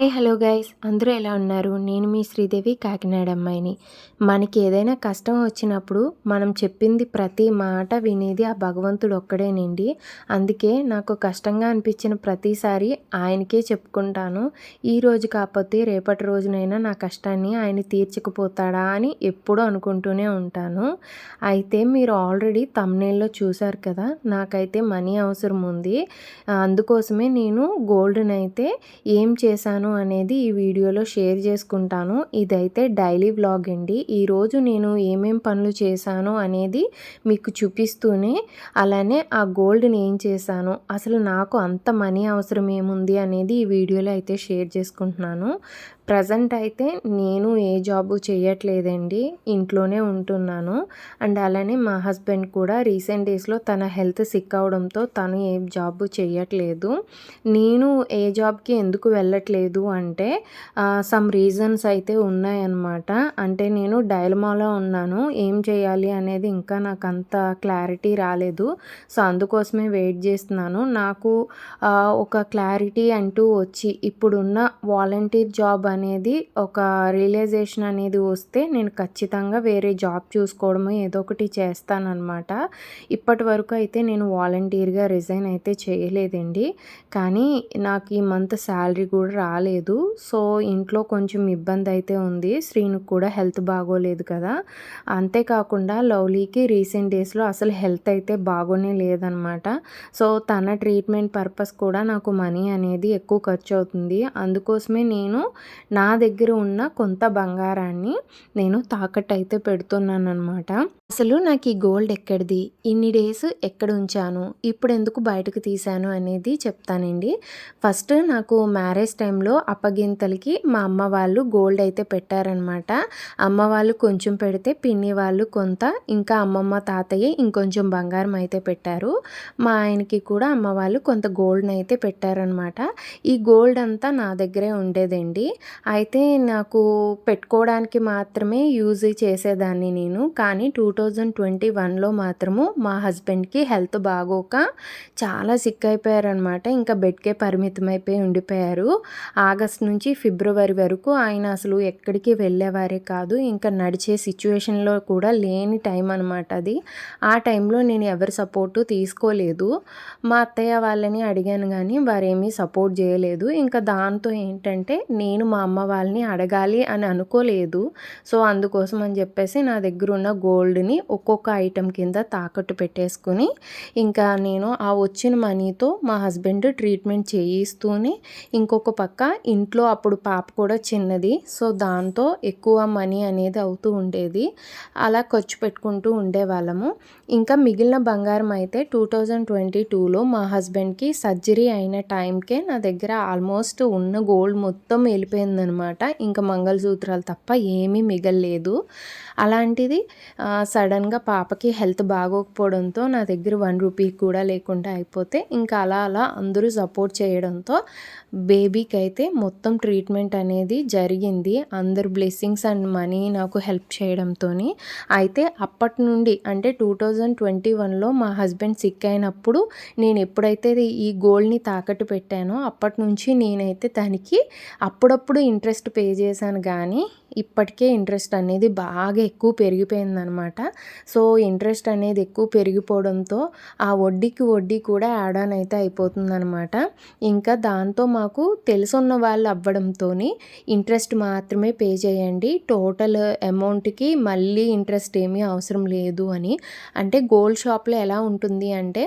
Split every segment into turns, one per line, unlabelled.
Hey hello guys. అందరూ ఎలా ఉన్నారు? నేను మీ శ్రీదేవి కాకినాడ అమ్మాయిని. మనకి ఏదైనా కష్టం వచ్చినప్పుడు మనం చెప్పింది ప్రతి మాట వినేది ఆ భగవంతుడు ఒక్కడేనండి. అందుకే నాకు కష్టంగా అనిపించిన ప్రతిసారి ఆయనకే చెప్పుకుంటాను. ఈ రోజు కాకపోతే రేపటి రోజునైనా నా కష్టాన్ని ఆయన తీర్చకపోతాడా అని ఎప్పుడూ అనుకుంటూనే ఉంటాను. అయితే మీరు ఆల్రెడీ తమ్నేల్లో చూశారు కదా నాకైతే మనీ అవసరం ఉంది. అందుకోసమే నేను గోల్డ్ని అయితే ఏం చేశాను అనేది ఈ వీడియోలో షేర్ చేసుకుంటాను. ఇదైతే డైలీ వ్లాగ్ అండి. ఈరోజు నేను ఏమేం పనులు చేశాను అనేది మీకు చూపిస్తూనే అలానే ఆ గోల్డ్ని ఏం చేశాను అసలు నాకు అంత మనీ అవసరం ఏముంది అనేది ఈ వీడియోలో అయితే షేర్ చేసుకుంటున్నాను. ప్రజెంట్ అయితే నేను ఏ జాబు చేయట్లేదండి ఇంట్లోనే ఉంటున్నాను. అండ్ అలానే మా హస్బెండ్ కూడా రీసెంట్ డేస్లో తన హెల్త్ సిక్ అవడంతో తను ఏ జాబు చేయట్లేదు. నేను ఏ జాబ్కి ఎందుకు వెళ్ళట్లేదు అంటే సమ్ రీజన్స్ అయితే ఉన్నాయన్నమాట. అంటే నేను డైలమాలో ఉన్నాను ఏం చేయాలి అనేది ఇంకా నాకు అంత క్లారిటీ రాలేదు. సో అందుకోసమే వెయిట్ చేస్తున్నాను. నాకు ఒక క్లారిటీ అంటూ వచ్చి ఇప్పుడున్న వాలంటీర్ జాబ్ అనేది ఒక రియలైజేషన్ అనేది వస్తే నేను ఖచ్చితంగా వేరే జాబ్ చూసుకోవడము ఏదో ఒకటి చేస్తానన్నమాట. ఇప్పటి వరకు అయితే నేను వాలంటీర్గా రిజైన్ అయితే చేయలేదండి. కానీ నాకు ఈ మంత్ శాలరీ కూడా రాలేదు. సో ఇంట్లో కొంచెం ఇబ్బంది అయితే ఉంది. శ్రీనుకు కూడా హెల్త్ బాగోలేదు కదా. అంతేకాకుండా లవ్లీకి రీసెంట్ డేస్లో అసలు హెల్త్ అయితే బాగోనే లేదనమాట. సో తన ట్రీట్మెంట్ పర్పస్ కూడా నాకు మనీ అనేది ఎక్కువ ఖర్చు అవుతుంది అందుకోసమే నేను నా దగ్గర ఉన్న కొంత బంగారాన్ని నేను తాకట్టు అయితే పెడుతున్నాను అనమాట అసలు నాకు ఈ గోల్డ్ ఎక్కడిది? ఇన్ని డేస్ ఎక్కడ ఉంచాను? ఇప్పుడు ఎందుకు బయటకు తీశాను అనేది చెప్తానండి. ఫస్ట్ నాకు మ్యారేజ్ టైంలో అప్పగింతలకి మా అమ్మ వాళ్ళు గోల్డ్ అయితే పెట్టారనమాట అమ్మ వాళ్ళు కొంచెం పెడితే పిన్ని వాళ్ళు కొంత ఇంకా అమ్మమ్మ తాతయ్య ఇంకొంచెం బంగారం అయితే పెట్టారు. మా ఆయనకి కూడా అమ్మ వాళ్ళు కొంత గోల్డ్ని అయితే పెట్టారనమాట ఈ గోల్డ్ అంతా నా దగ్గరే ఉండేదండి. అయితే నాకు పెట్టుకోవడానికి మాత్రమే యూజ్ చేసేదాన్ని నేను. కానీ టూ థౌజండ్ ట్వంటీ వన్లో మాత్రము మా హస్బెండ్కి హెల్త్ బాగోక చాలా సిక్ అయిపోయారనమాట ఇంకా బెడ్కే పరిమితం అయిపోయి ఉండిపోయారు. ఆగస్ట్ నుంచి ఫిబ్రవరి వరకు ఆయన అసలు ఎక్కడికి వెళ్ళేవారే కాదు. ఇంకా నడిచే సిచ్యువేషన్లో కూడా లేని టైం అనమాట అది. ఆ టైంలో నేను ఎవరి సపోర్టు తీసుకోలేదు. మా అత్తయ్య వాళ్ళని అడిగాను కానీ వారేమీ సపోర్ట్ చేయలేదు. ఇంకా దాంతో ఏంటంటే నేను మా అమ్మ వాళ్ళని అడగాలి అని అనుకోలేదు. సో అందుకోసం అని చెప్పేసి నా దగ్గర ఉన్న గోల్డ్ని ఒక్కొక్క ఐటెం కింద తాకట్టు పెట్టేసుకుని ఇంకా నేను ఆ వచ్చిన మనీతో మా హస్బెండ్ ట్రీట్మెంట్ చేయిస్తూనే ఇంకొక పక్క ఇంట్లో అప్పుడు పాప కూడా చిన్నది. సో దాంతో ఎక్కువ మనీ అనేది అవుతూ ఉండేది. అలా ఖర్చు పెట్టుకుంటూ ఉండేవాళ్ళము. ఇంకా మిగిలిన బంగారం అయితే టూ థౌజండ్ ట్వంటీ టూలో మా హస్బెండ్కి సర్జరీ అయిన టైంకే నా దగ్గర ఆల్మోస్ట్ ఉన్న గోల్డ్ మొత్తం వెళ్ళిపోయిందనమాట. ఇంకా మంగళసూత్రాలు తప్ప ఏమీ మిగలలేదు. అలాంటిది సడన్గా పాపకి హెల్త్ బాగోకపోవడంతో నా దగ్గర వన్ రూపీ కూడా లేకుండా అయిపోతే ఇంకా అలా అలా అందరూ సపోర్ట్ చేయడంతో బేబీకి అయితే మొత్తం ట్రీట్మెంట్ అనేది జరిగింది. అందరు బ్లెస్సింగ్స్ అండ్ మనీ నాకు హెల్ప్ చేయడంతో అయితే అప్పటి నుండి అంటే టూ థౌజండ్ ట్వంటీ వన్లో మా హస్బెండ్ సిక్ అయినప్పుడు నేను ఎప్పుడైతే ఈ గోల్డ్ని తాకట్టు పెట్టానో అప్పటి నుంచి నేనైతే దానికి అప్పుడప్పుడు ఇంట్రెస్ట్ పే చేశాను. కానీ ఇప్పటికే ఇంట్రెస్ట్ అనేది బాగా ఎక్కువ పెరిగిపోయిందనమాట. సో ఇంట్రెస్ట్ అనేది ఎక్కువ పెరిగిపోవడంతో ఆ వడ్డీకి వడ్డీ కూడా యాడ్ ఆన్ అయితే అయిపోతుందనమాట. ఇంకా దాంతో మాకు తెలుసున్న వాళ్ళు అవ్వడంతో ఇంట్రెస్ట్ మాత్రమే పే చేయండి. టోటల్ అమౌంట్కి మళ్ళీ ఇంట్రెస్ట్ ఏమీ అవసరం లేదు అని. అంటే గోల్డ్ షాప్లో ఎలా ఉంటుంది అంటే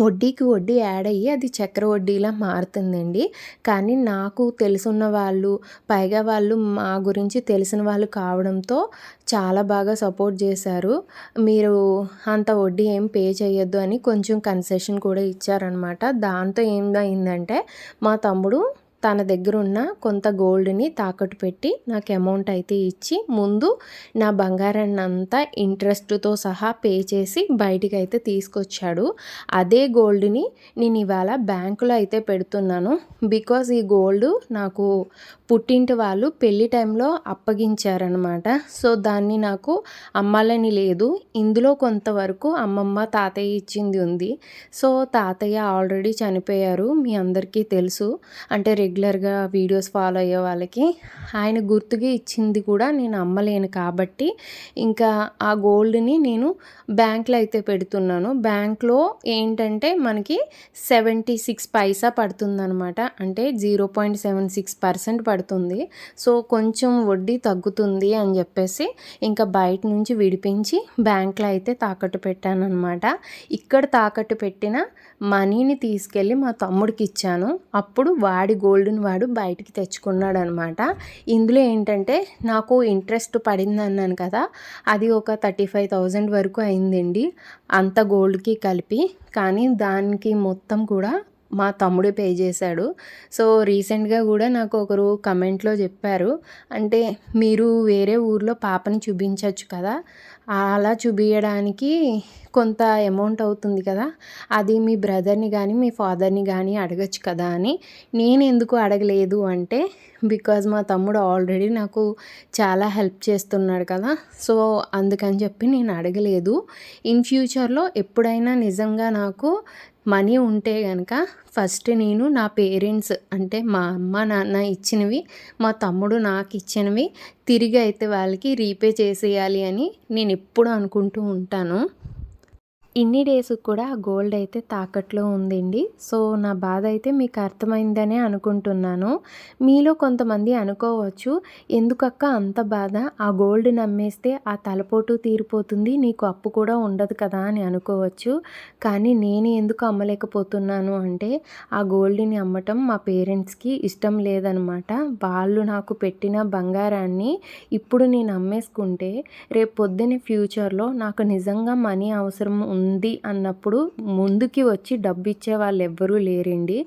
వడ్డీకి వడ్డీ యాడ్ అయ్యి అది చక్ర వడ్డీలా మారుతుందండి. కానీ నాకు తెలుసున్న వాళ్ళు పైగా వాళ్ళు మా గురించి తెలిసిన వాళ్ళు కావడంతో చాలా బాగా సపోర్ట్ చేశారు. మీరు అంత వడ్డీ ఏం పే చేయొద్దు అని కొంచెం కన్సెషన్ కూడా ఇచ్చారనమాట దాంతో ఏమైందంటే మా తమ్ముడు తన దగ్గర ఉన్న కొంత గోల్డ్ని తాకట్టు పెట్టి నాకు అమౌంట్ అయితే ఇచ్చి ముందు నా బంగారాన్ని అంతా ఇంట్రెస్ట్తో సహా పే చేసి బయటికి అయితే తీసుకొచ్చాడు. అదే గోల్డ్ని నేను ఇవాళ బ్యాంకులో అయితే పెడుతున్నాను. బికాజ్ ఈ గోల్డ్ నాకు పుట్టింటి వాళ్ళు పెళ్ళి టైంలో అప్పగించారనమాట సో దాన్ని నాకు అమ్మాలని లేదు. ఇందులో కొంతవరకు అమ్మమ్మ తాతయ్య ఇచ్చింది ఉంది. సో తాతయ్య ఆల్రెడీ చనిపోయారు. మీ అందరికీ తెలుసు. అంటే రెగ్యులర్గా వీడియోస్ ఫాలో అయ్యే వాళ్ళకి ఆయన గుర్తుగా ఇచ్చింది కూడా నేను అమ్మలేను కాబట్టి ఇంకా ఆ గోల్డ్ని నేను బ్యాంక్లో అయితే పెడుతున్నాను. బ్యాంక్లో ఏంటంటే మనకి సెవెంటీ సిక్స్ పైసా పడుతుందనమాట అంటే zero point seven six percent పడుతుంది. సో కొంచెం వడ్డీ తగ్గుతుంది అని చెప్పేసి ఇంకా బయట నుంచి విడిపించి బ్యాంక్లో అయితే తాకట్టు పెట్టాను అనమాట ఇక్కడ తాకట్టు పెట్టిన మనీని తీసుకెళ్ళి మా తమ్ముడికి ఇచ్చాను. అప్పుడు వాడి గోల్డ్ గోల్డ్ని వాడు బయటికి తెచ్చుకున్నాడు అనమాట ఇందులో ఏంటంటే నాకు ఇంట్రెస్ట్ పడింది అన్నాను కదా అది ఒక థర్టీ ఫైవ్ థౌజండ్ వరకు అయిందండి అంత గోల్డ్కి కలిపి. కానీ దానికి మొత్తం కూడా మా తమ్ముడు పే చేశాడు. సో రీసెంట్గా కూడా నాకు ఒకరు కమెంట్లో చెప్పారు. అంటే మీరు వేరే ఊర్లో పాపని చూపించవచ్చు కదా. అలా చూపించడానికి కొంత అమౌంట్ అవుతుంది కదా. అది మీ బ్రదర్ని కానీ మీ ఫాదర్ని కానీ అడగచ్చు కదా అని. నేను ఎందుకు అడగలేదు అంటే బికాజ్ మా తమ్ముడు ఆల్రెడీ నాకు చాలా హెల్ప్ చేస్తున్నాడు కదా. సో అందుకని చెప్పి నేను అడగలేదు. ఇన్ ఫ్యూచర్లో ఎప్పుడైనా నిజంగా నాకు మనీ ఉంటే కనుక ఫస్ట్ నేను నా పేరెంట్స్ అంటే మా అమ్మ నాన్న ఇచ్చినవి మా తమ్ముడు నాకు ఇచ్చినవి తిరిగి అయితే వాళ్ళకి రీపే చేసేయాలి అని నేను ఎప్పుడు అనుకుంటూ ఉంటాను. ఇన్ని డేస్ కూడా గోల్డ్ అయితే తాకట్లో ఉందండి. సో నా బాధ అయితే మీకు అర్థమైందనే అనుకుంటున్నాను. మీలో కొంతమంది అనుకోవచ్చు ఎందుకక్క అంత బాధ? ఆ గోల్డ్ నమ్మేస్తే ఆ తలపోటు తీరిపోతుంది నీకు అప్పు కూడా ఉండదు కదా అని అనుకోవచ్చు. కానీ నేను ఎందుకు అమ్మలేకపోతున్నాను అంటే ఆ గోల్డ్ని అమ్మటం మా పేరెంట్స్కి ఇష్టం లేదనమాట. వాళ్ళు నాకు పెట్టిన బంగారాన్ని ఇప్పుడు నేను అమ్మేసుకుంటే రేపు పొద్దున్న ఫ్యూచర్లో నాకు నిజంగా మనీ అవసరం ఉంది ఉంది అన్నప్పుడు ముందుకి వచ్చి డబ్బు ఇచ్చే వాళ్ళు ఎవ్వరూ లేరండి.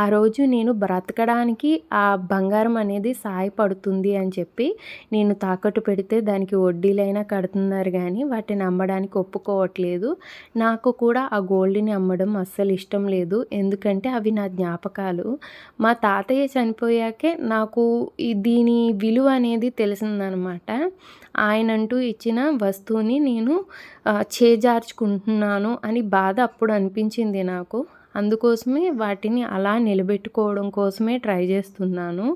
ఆ రోజు నేను బ్రతకడానికి ఆ బంగారం అనేది సాయపడుతుంది అని చెప్పి నేను తాకట్టు పెడితే దానికి వడ్డీలైనా కడుతున్నారు కానీ వాటిని అమ్మడానికి ఒప్పుకోవట్లేదు. నాకు కూడా ఆ గోల్డ్ని అమ్మడం అస్సలు ఇష్టం లేదు. ఎందుకంటే అవి నా జ్ఞాపకాలు. మా తాతయ్య చనిపోయాకే నాకు దీని విలువ అనేది తెలిసిందనమాట. ఆయనంటూ ఇచ్చిన వస్తువుని నేను చేజార్చుకుంటున్నాను. అని బాధ అప్పుడు అనిపించింది నాకు. అందుకోసమే వాటిని అలా నిలబెట్టుకోవడం కోసమే ట్రై చేస్తున్నాను.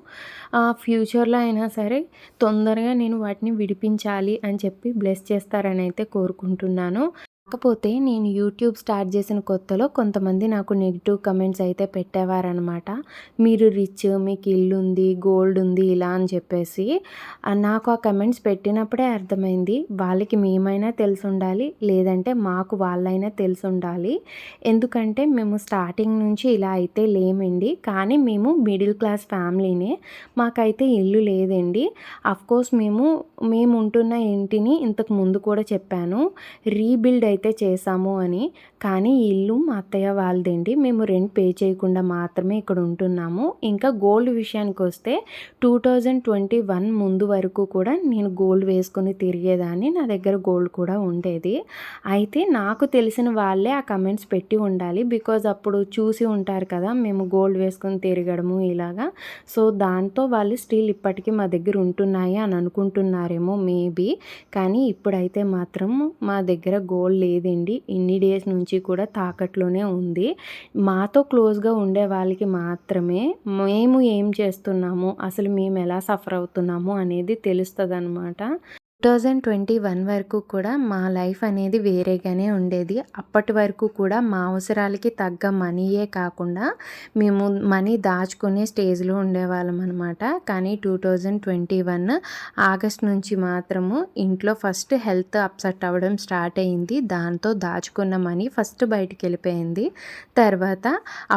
ఫ్యూచర్లో అయినా సరే తొందరగా నేను వాటిని విడిపించాలి అని చెప్పి బ్లెస్ చేస్తారని అయితే కోరుకుంటున్నాను. కాకపోతే నేను యూట్యూబ్ స్టార్ట్ చేసిన కొత్తలో కొంతమంది నాకు నెగిటివ్ కమెంట్స్ అయితే పెట్టేవారనమాట మీరు రిచ్ మీకు ఇల్లు ఉంది గోల్డ్ ఉంది ఇలా అని చెప్పేసి నాకు ఆ కమెంట్స్ పెట్టినప్పుడే అర్థమైంది వాళ్ళకి మేమైనా తెలిసి ఉండాలి లేదంటే మాకు వాళ్ళైనా తెలిసి ఉండాలి ఎందుకంటే మేము స్టార్టింగ్ నుంచి ఇలా అయితే లేమండి. కానీ మేము మిడిల్ క్లాస్ ఫ్యామిలీనే మాకైతే ఇల్లు లేదండి. కోర్స్ మేము మేము ఉంటున్న ఇంటిని ఇంతకు ముందు కూడా చెప్పాను. రీబిల్డ్ అయితే అయితే చేసాము అని కానీ ఇల్లు మా అత్తయ్య వాళ్ళదండి మేము రెంట్ పే చేయకుండా మాత్రమే ఇక్కడ ఉంటున్నాము. ఇంకా గోల్డ్ విషయానికి వస్తే టూ థౌజండ్ ట్వంటీ వన్ ముందు వరకు కూడా నేను గోల్డ్ వేసుకొని తిరిగేదాన్ని. నా దగ్గర గోల్డ్ కూడా ఉండేది. అయితే నాకు తెలిసిన వాళ్ళే ఆ కమెంట్స్ పెట్టి ఉండాలి. బికాజ్ అప్పుడు చూసి ఉంటారు కదా మేము గోల్డ్ వేసుకొని తిరగడము ఇలాగా. సో దాంతో వాళ్ళు స్టిల్ ఇప్పటికీ మా దగ్గర ఉంటున్నాయి అని అనుకుంటున్నారేమో మేబీ కానీ ఇప్పుడైతే మాత్రం మా దగ్గర గోల్డ్ లేదండి. ఇన్ని డేస్ నుంచి కూడా తాకట్లోనే ఉంది. మాతో క్లోజ్గా ఉండే వాళ్ళకి మాత్రమే మేము ఏం చేస్తున్నాము అసలు మేము ఎలా సఫర్ అవుతున్నాము అనేది తెలుస్తుంది అనమాట థౌజండ్ ట్వంటీ వన్ వరకు కూడా మా లైఫ్ అనేది వేరేగానే ఉండేది. అప్పటి వరకు కూడా మా అవసరాలకి తగ్గ మనీయే కాకుండా మేము మనీ దాచుకునే స్టేజ్లో ఉండేవాళ్ళం అనమాట కానీ two thousand twenty one August నుంచి మాత్రము ఇంట్లో ఫస్ట్ హెల్త్ అప్సెట్ అవ్వడం స్టార్ట్ అయింది. దాంతో దాచుకున్న మనీ ఫస్ట్ బయటికి వెళ్ళిపోయింది. తర్వాత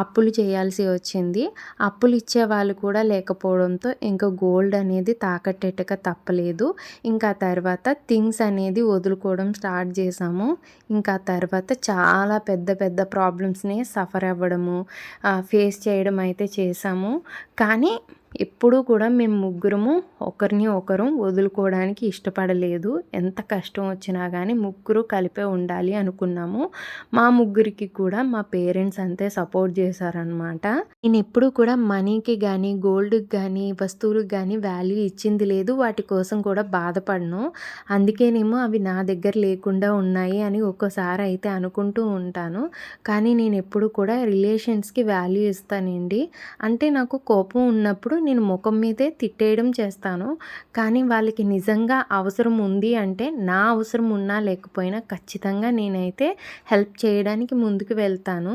అప్పులు చేయాల్సి వచ్చింది. అప్పులు ఇచ్చే వాళ్ళు కూడా లేకపోవడంతో ఇంకా గోల్డ్ అనేది తాకట్టేట్టుగా తప్పలేదు. ఇంకా తర్వాత థింగ్స్ అనేది వదులుకోవడం స్టార్ట్ చేసాము. ఇంకా తర్వాత చాలా పెద్ద పెద్ద ప్రాబ్లమ్స్ని సఫర్ అవ్వడము ఫేస్ చేయడం అయితే చేసాము. కానీ ఎప్పుడూ కూడా మేము ముగ్గురము ఒకరిని ఒకరు వదులుకోవడానికి ఇష్టపడలేదు. ఎంత కష్టం వచ్చినా కానీ ముగ్గురు కలిపే ఉండాలి అనుకున్నాము. మా ముగ్గురికి కూడా మా పేరెంట్స్ అంతే సపోర్ట్ చేశారనమాట నేను ఎప్పుడూ కూడా మనీకి కానీ గోల్డ్కి కానీ వస్తువులకు కానీ వాల్యూ ఇచ్చింది లేదు. వాటి కోసం కూడా బాధపడను అందుకేనేమో అవి నా దగ్గర లేకుండా ఉన్నాయి అని ఒక్కోసారి అయితే అనుకుంటూ ఉంటాను. కానీ నేను ఎప్పుడు కూడా రిలేషన్స్కి వాల్యూ ఇస్తానండి. అంటే నాకు కోపం ఉన్నప్పుడు నేను ముఖం మీదే తిట్టేయడం చేస్తాను. కానీ వాళ్ళకి నిజంగా అవసరం ఉంది అంటే నా అవసరం ఉన్నా లేకపోయినా ఖచ్చితంగా నేనైతే హెల్ప్ చేయడానికి ముందుకు వెళ్తాను.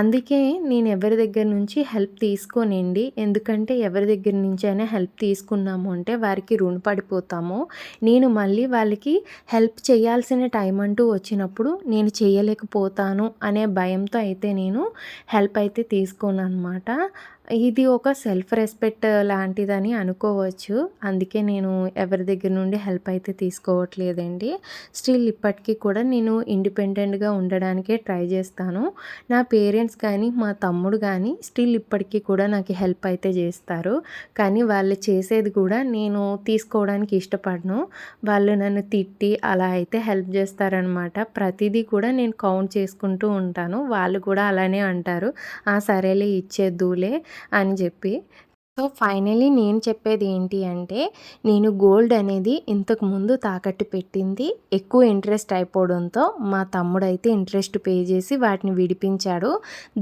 అందుకే నేను ఎవరి దగ్గర నుంచి హెల్ప్ తీసుకోనండి. ఎందుకంటే ఎవరి దగ్గర నుంచి అయినా హెల్ప్ తీసుకున్నాము అంటే వారికి రుణపడిపోతాము. నేను మళ్ళీ వాళ్ళకి హెల్ప్ చేయాల్సిన టైం అంటూ వచ్చినప్పుడు నేను చేయలేకపోతాను అనే భయంతో అయితే నేను హెల్ప్ అయితే తీసుకోను అనమాట ఇది ఒక సెల్ఫ్ రెస్పెక్ట్ లాంటిదని అనుకోవచ్చు. అందుకే నేను ఎవరి దగ్గర నుండి హెల్ప్ అయితే తీసుకోవట్లేదండి. స్టిల్ ఇప్పటికీ కూడా నేను ఇండిపెండెంట్గా ఉండడానికే ట్రై చేస్తాను. నా పేరెంట్స్ కానీ మా తమ్ముడు కానీ స్టిల్ ఇప్పటికీ కూడా నాకు హెల్ప్ అయితే చేస్తారు. కానీ వాళ్ళు చేసేది కూడా నేను తీసుకోవడానికి ఇష్టపడను. వాళ్ళు నన్ను తిట్టి అలా అయితే హెల్ప్ చేస్తారనమాట. ప్రతిదీ కూడా నేను కౌంట్ చేసుకుంటూ ఉంటాను. వాళ్ళు కూడా అలానే అంటారు. ఆ సరేలే ఇచ్చేద్దులే అని చెప్పి సో ఫైనలీ నేను చెప్పేది ఏంటి అంటే నేను గోల్డ్ అనేది ఇంతకు ముందు తాకట్టు పెట్టింది. ఎక్కువ ఇంట్రెస్ట్ అయిపోవడంతో మా తమ్ముడు అయితే ఇంట్రెస్ట్ పే చేసి వాటిని విడిపించాడు.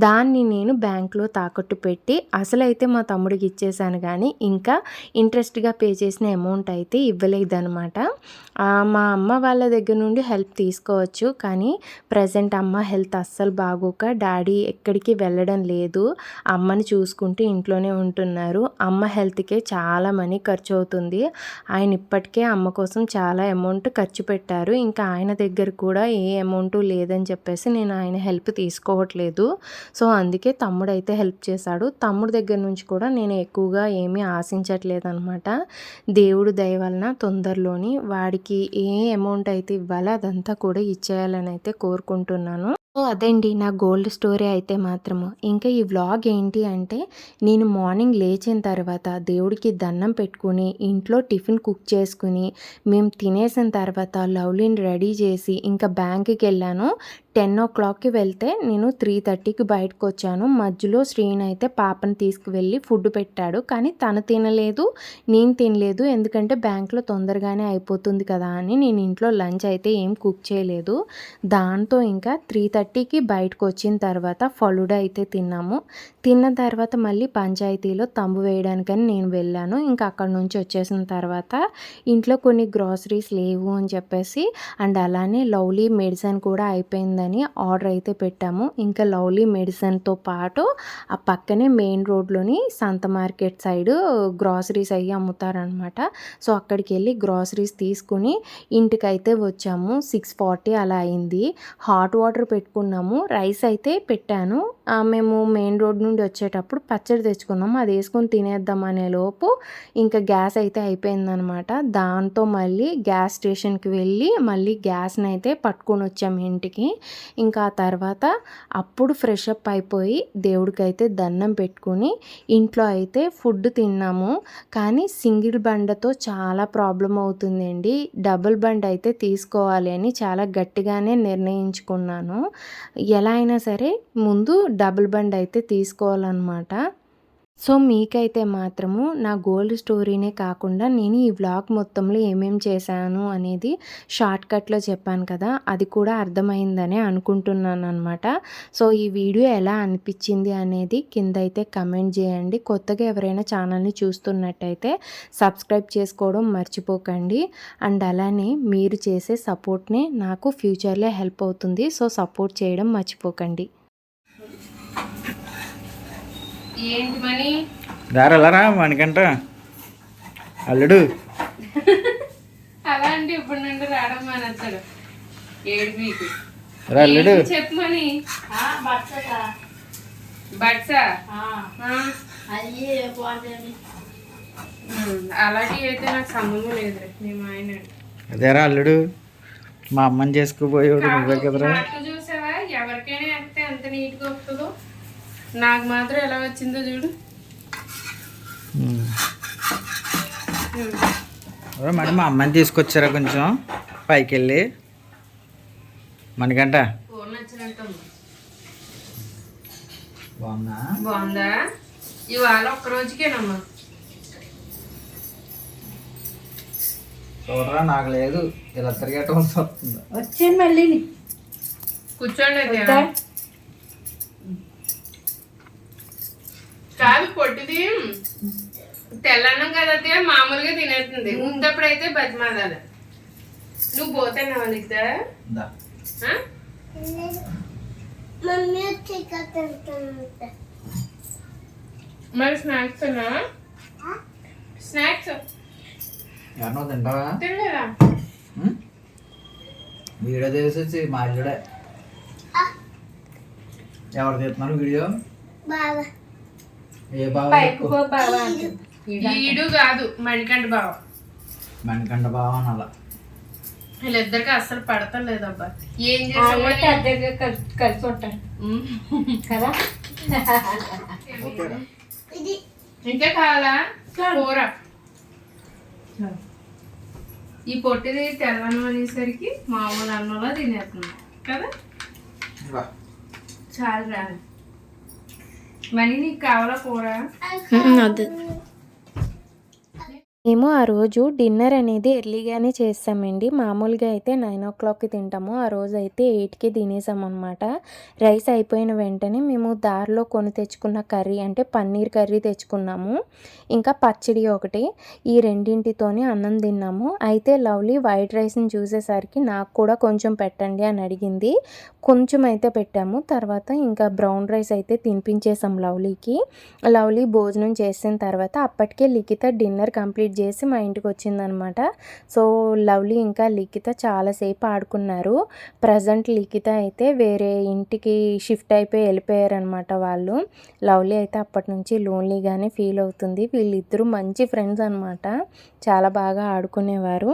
దాన్ని నేను బ్యాంక్లో తాకట్టు పెట్టి అసలు అయితే మా తమ్ముడికి ఇచ్చేసాను కానీ ఇంకా ఇంట్రెస్ట్గా పే చేసిన అమౌంట్ అయితే ఇవ్వలేదన్నమాట. మా అమ్మ వాళ్ళ దగ్గర నుండి హెల్ప్ తీసుకోవచ్చు కానీ ప్రజెంట్ అమ్మ హెల్త్ అస్సలు బాగోక డాడీ ఎక్కడికి వెళ్ళడం లేదు. అమ్మని చూసుకుంటూ ఇంట్లోనే ఉంటున్నారు. అమ్మ హెల్త్కే చాలా మనీ ఖర్చు అవుతుంది ఆయన ఇప్పటికే అమ్మ కోసం చాలా అమౌంట్ ఖర్చు పెట్టారు. ఇంకా ఆయన దగ్గర కూడా ఏ అమౌంట్ లేదని చెప్పేసి నేను ఆయన హెల్ప్ తీసుకోవట్లేదు. సో అందుకే తమ్ముడు అయితే హెల్ప్ చేశాడు. తమ్ముడు దగ్గర నుంచి కూడా నేను ఎక్కువగా ఏమీ ఆశించట్లేదు అనమాట దేవుడు దయ వలన తొందరలోని వాడికి ఏ అమౌంట్ అయితే ఇవ్వాలో అదంతా కూడా ఇచ్చేయాలని అయితే కోరుకుంటున్నాను. సో అదండి. నా గోల్డ్ స్టోరీ అయితే మాత్రము. ఇంకా ఈ వ్లాగ్ ఏంటి అంటే నేను మార్నింగ్ లేచిన తర్వాత దేవుడికి దండం పెట్టుకుని ఇంట్లో టిఫిన్ కుక్ చేసుకుని మేము తినేసిన తర్వాత లవ్లీని రెడీ చేసి ఇంకా బ్యాంక్కి వెళ్ళాను. టెన్ ఓ క్లాక్కి వెళ్తే నేను త్రీ థర్టీకి బయటకు వచ్చాను మధ్యలో శ్రీని అయితే పాపని తీసుకువెళ్ళి ఫుడ్ పెట్టాడు. కానీ తను తినలేదు నేను తినలేదు. ఎందుకంటే బ్యాంక్లో తొందరగానే అయిపోతుంది కదా అని నేను ఇంట్లో లంచ్ అయితే ఏం కుక్ చేయలేదు. దాంతో ఇంకా త్రీ థర్టీకి బయటకు వచ్చిన తర్వాత ఫలుడా అయితే తిన్నాము. తిన్న తర్వాత మళ్ళీ పంచాయతీలో తంబు వేయడానికని నేను వెళ్ళాను. ఇంకా అక్కడ నుంచి వచ్చేసిన తర్వాత ఇంట్లో కొన్ని గ్రాసరీస్ లేవు అని చెప్పేసి అండ్ అలానే లవ్లీ మెడిసిన్ కూడా అయిపోయిందని ఆర్డర్ అయితే పెట్టాము. ఇంకా లవ్లీ మెడిసిన్తో పాటు ఆ పక్కనే మెయిన్ రోడ్లోని సంత మార్కెట్ సైడ్ గ్రాసరీస్ అవి అమ్ముతారనమాట సో అక్కడికి వెళ్ళి గ్రాసరీస్ తీసుకుని ఇంటికైతే వచ్చాము. సిక్స్ ఫార్టీ అలా అయింది. హాట్ వాటర్ పెట్టుకున్నాము. రైస్ అయితే పెట్టాను. మేము మెయిన్ రోడ్ నుండి వచ్చేటప్పుడు పచ్చడి తెచ్చుకున్నాం. అది వేసుకొని తినేద్దాం అనే లోపు ఇంకా గ్యాస్ అయితే అయిపోయిందనమాట. దాంతో మళ్ళీ గ్యాస్ స్టేషన్కి వెళ్ళి మళ్ళీ గ్యాస్ని అయితే పట్టుకొని వచ్చాము ఇంటికి. ఇంకా ఆ తర్వాత అప్పుడు ఫ్రెష్ అప్ అయిపోయి దేవుడికి అయితే దండం పెట్టుకుని ఇంట్లో అయితే ఫుడ్ తిన్నాము. కానీ సింగిల్ బండతో చాలా ప్రాబ్లం అవుతుందండి. డబుల్ బండ్ అయితే తీసుకోవాలి అని చాలా గట్టిగానే నిర్ణయించుకున్నాను. ఎలా అయినా సరే ముందు డబుల్ బండ్ అయితే తీసుకోవాలన్నమాట. సో మీకైతే మాత్రము నా గోల్డ్ స్టోరీనే కాకుండా నేను ఈ వ్లాగ్ మొత్తంలో ఏమేం చేశాను అనేది షార్ట్ కట్లో చెప్పాను కదా అది కూడా అర్థమైందని అనుకుంటున్నాను అనమాట సో ఈ వీడియో ఎలా అనిపించింది అనేది కింద అయితే కమెంట్ చేయండి. కొత్తగా ఎవరైనా ఛానల్ని చూస్తున్నట్టయితే సబ్స్క్రైబ్ చేసుకోవడం మర్చిపోకండి. అండ్ అలానే మీరు చేసే సపోర్ట్నే నాకు ఫ్యూచర్లో హెల్ప్ అవుతుంది. సో సపోర్ట్ చేయడం మర్చిపోకండి.
ఏంటి మనీ?
దారలరా మనకంట అల్లుడు.
అలా అంటే ఇప్పుడు నుండి రావడం మానేస్తాడు. ఏడు మీకు.
రా అల్లుడు.
చెప్పు మని? బట్సా అలాంటివి అయితే నాకు సంబంధం లేదు మేము ఆయన
అదేరా అల్లుడు. మా అమ్మని చేసుకుపోయాడు నువ్వే కదరా.
నాకు మాత్రం ఎలా వచ్చిందో చూడు.
మరి మా అమ్మని తీసుకొచ్చారా కొంచెం? పైకి వెళ్ళి మనకంట బాగుందా?
ఇవాళ ఒక్క రోజుకేనమ్మా.
చూడరా నాకు లేదు. ఇలా తిరిగేట వస్తుంది?
వచ్చాను మళ్ళీ
కూర్చోండి కాదు పొట్టిది తెల్లన్నం కదా మామూలుగా తినేస్తుంది. ముందప్పుడైతే బతిమాదాలి నువ్వు పోతానా నీకు
దా.
మరి స్నాక్స్ స్నాక్స్?
ఎవరినో తింటావా?
తినలేదా?
వీడియో తెలిసి మా ఇల్లుడే ఎవరు తీస్తున్నారు వీడియో? బాగా.
ఈడు. కాదు మణికంఠ బావ.
మణికంఠ బావ అనాల
వీళ్ళిద్దరికి అస్సలు పడతలేదబ్బా. ఏం
వాళ్ళే
చేసామో
కలిసి ఉంటారు. కదా?
ఇంకా కావాలా? కూర ఈ పొట్టిది తెల్లన్నం అనేసరికి మామూలు అన్నంలో తినేస్తున్నాం. కదా. చాలు రా. మనీ నీకు కావాలా కూర
మేము ఆ రోజు డిన్నర్ అనేది ఎర్లీగానే చేస్తామండి. మామూలుగా అయితే నైన్ ఓ క్లాక్కి తింటాము. ఆ రోజు అయితే ఎయిట్కి తినేసాం అనమాట రైస్ అయిపోయిన వెంటనే మేము దారిలో కొని తెచ్చుకున్న కర్రీ అంటే పన్నీర్ కర్రీ తెచ్చుకున్నాము. ఇంకా పచ్చడి ఒకటి ఈ రెండింటితోనే అన్నం తిన్నాము. అయితే లవ్లీ వైట్ రైస్ని చూసేసరికి నాకు కూడా కొంచెం పెట్టండి అని అడిగింది. కొంచెం అయితే పెట్టాము. తర్వాత ఇంకా బ్రౌన్ రైస్ అయితే తినిపించేసాం లవ్లీకి. లవ్లీ భోజనం చేసిన తర్వాత అప్పటికే లిఖిత డిన్నర్ కంప్లీట్ చేసి మా ఇంటికి వచ్చిందనమాట. సో లవ్లీ ఇంకా లిఖిత చాలాసేపు ఆడుకున్నారు. ప్రజెంట్ లిఖిత అయితే వేరే ఇంటికి షిఫ్ట్ అయిపోయి వెళ్ళిపోయారనమాట వాళ్ళు. లవ్లీ అయితే అప్పటి నుంచి లోన్లీగానే ఫీల్ అవుతుంది. వీళ్ళిద్దరూ మంచి ఫ్రెండ్స్ అనమాట. చాలా బాగా ఆడుకునేవారు.